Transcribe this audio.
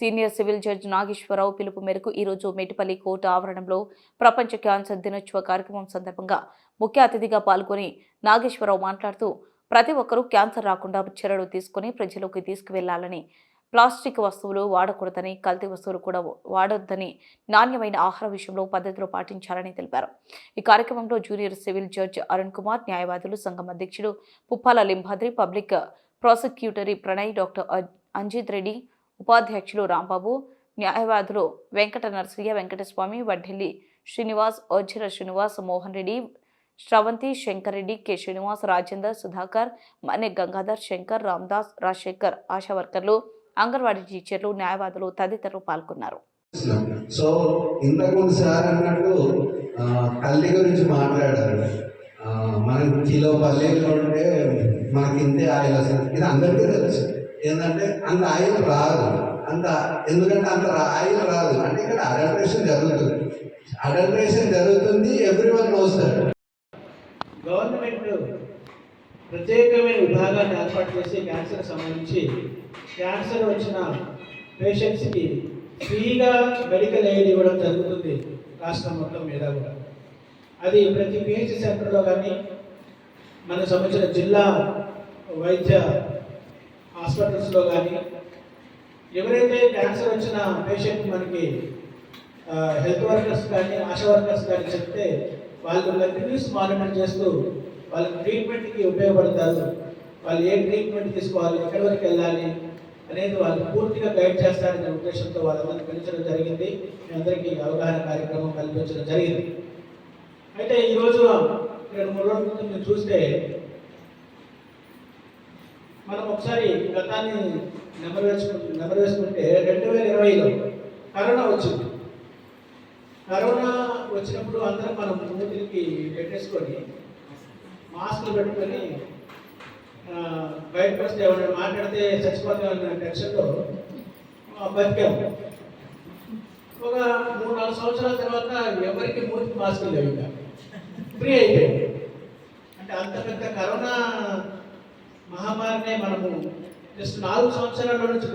Senior civil judge Nageswararao పిలుపు మేరకు ఈరోజు మేటిపల్లి కోర్టు ఆవరణంలో ప్రపంచ క్యాన్సర్ దినోత్సవ కార్యక్రమం సందర్భంగా ముఖ్య అతిథిగా పాల్గొని నాగేశ్వరరావు మాట్లాడుతూ ప్రతి ఒక్కరూ క్యాన్సర్ రాకుండా చర్యలు తీసుకుని ప్రజలోకి తీసుకువెళ్ళాలని ప్లాస్టిక్ వస్తువులు వాడకూడదని కల్తీ వస్తువులు కూడా వాడొద్దని నాణ్యమైన ఆహార విషయంలో పద్ధతులు పాటించాలని తెలిపారు. ఈ కార్యక్రమంలో junior civil judge Arun Kumar న్యాయవాదులు సంఘం అధ్యక్షుడు Puppala Limbhadri public prosecutor Pranay doctor Anjith Reddy ఉపాధ్యక్షులు రాంబాబు న్యాయవాదులు వెంకట నరసయ్య వెంకటస్వామి వడ్డెల్లి శ్రీనివాస్ ఓజ్జర శ్రీనివాస్ మోహన్ రెడ్డి శ్రవంతి శంకర్ రెడ్డి కె శ్రీనివాస్ రాజేందర్ సుధాకర్ మనే గంగాధర్ శంకర్ రామ్దాస్ రాజశేఖర్ ఆశా వర్కర్లు అంగన్వాడీ టీచర్లు న్యాయవాదులు తదితరులు పాల్గొన్నారు. సో ఇంతకుముందు సార్ అన్నట్టు తల్లి గురించి మాట్లాడారు. మనకి కిలో పల్లెల్లో ఉంటే మనకి ఇంతే ఆయిల్ వస్తుంది. ఇది అందరికీ తెలుసు. ఏంటంటే అంత ఆయిల్ రాదు. అంత ఎందుకంటే అంత ఆయిల్ రాదు. అంటే ఇక్కడ అడల్ట్రేషన్ జరుగుతుంది. అడల్ట్రేషన్ జరుగుతుంది ఎవ్రీ వన్ నోస్ గవర్నమెంట్ ప్రత్యేకమైన విభాగాన్ని ఏర్పాటు చేసి క్యాన్సర్ సంబంధించి క్యాన్సర్ వచ్చిన పేషెంట్స్కి ఫ్రీగా మెడికల్ ఎయిడ్ ఇవ్వడం జరుగుతుంది రాష్ట్రం మొత్తం మీద కూడా. అది ప్రతి పిహెచ్ సెంటర్లో కానీ మనకు సంబంధించిన జిల్లా వైద్య హాస్పిటల్స్లో కానీ ఎవరైతే క్యాన్సర్ వచ్చిన పేషెంట్ మనకి హెల్త్ వర్కర్స్ కానీ ఆశా వర్కర్స్ కానీ చెప్తే వాళ్ళు కంటిన్యూస్ మానిటర్ చేస్తూ వాళ్ళ ట్రీట్మెంట్కి ఉపయోగపడతారు. వాళ్ళు ఏ ట్రీట్మెంట్ తీసుకోవాలి ఎక్కడి వరకు వెళ్ళాలి అనేది వాళ్ళు పూర్తిగా గైడ్ చేస్తారనే ఉద్దేశంతో వాళ్ళందరినీ పిలిచడం జరిగింది. మీ అందరికీ అవగాహన కార్యక్రమం కల్పించడం జరిగింది. అయితే ఈరోజు రెండు మూడు రోజుల ముందు మీరు చూస్తే మనం ఒకసారి గతాన్ని నెమరు వేసుకు నెమరు వేసుకుంటే రెండు వేల ఇరవైలో కరోనా వచ్చింది. కరోనా వచ్చినప్పుడు అందరం మనం మూతికి పెట్టేసుకొని మాస్కులు పెట్టుకొని బయట బయటకు వస్తే ఎవరైనా మాట్లాడితే చచ్చిపోతామన్న టెన్షన్లో ఆ, బతికాము ఒక మూడు నాలుగు సంవత్సరాల తర్వాత ఎవరికి మూతికి మాస్కులు లేవు ఫ్రీ అయిపోయింది అంటే అంత పెద్ద కరోనా మహమ్మారినే మనము జస్ట్ నాలుగు సంవత్సరాల నుంచి